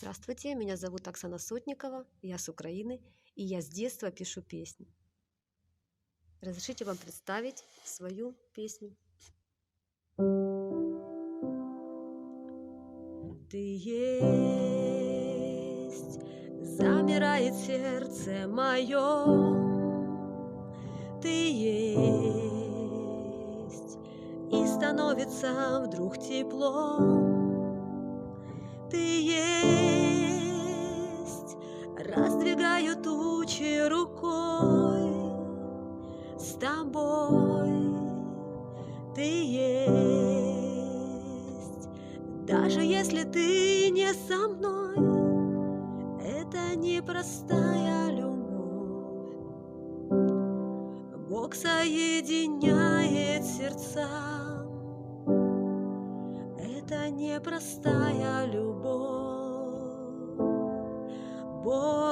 Здравствуйте, меня зовут Оксана Сотникова, я с Украины, и я с детства пишу песни. Разрешите вам представить свою песню. Ты есть, замирает сердце мое, ты есть, и становится вдруг тепло, ты есть, раздвигаю тучи рукой с тобой, ты есть, даже если ты не со мной, это непростая любовь. Бог соединяет сердца, это непростая любовь,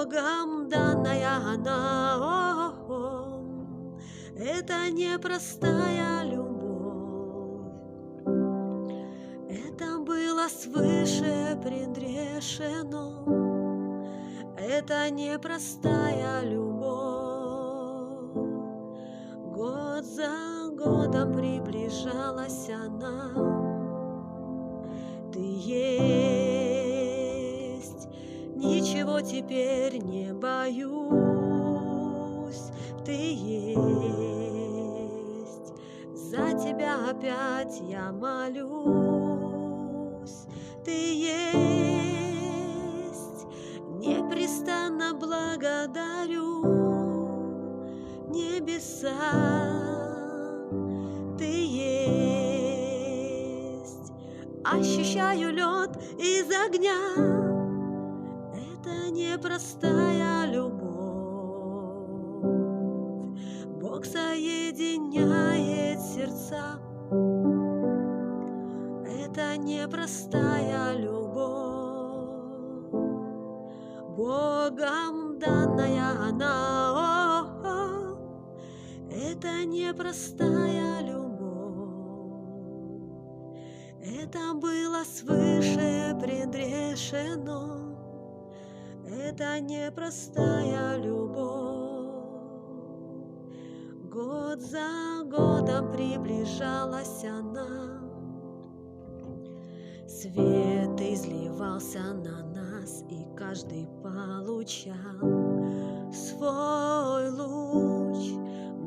Богом данная она, о, о, это непростая любовь, это было свыше предрешено, это непростая любовь, год за годом приближалась она Ничего теперь не боюсь, ты есть. За тебя опять я молюсь, ты есть. Непрестанно благодарю небеса ощущаю лед из огня. Это непростая любовь. Бог соединяет сердца. Это непростая любовь. Богом данная она. О -о -о. Это непростая любовь. Это было свыше предрешено, Это непростая любовь. Год за годом приближалась она, Свет изливался на нас, И каждый получал свой луч.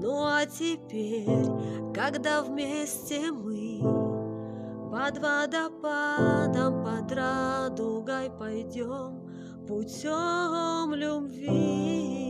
Ну а теперь, когда вместе мы под водопадом, под радугой пойдем путем любви.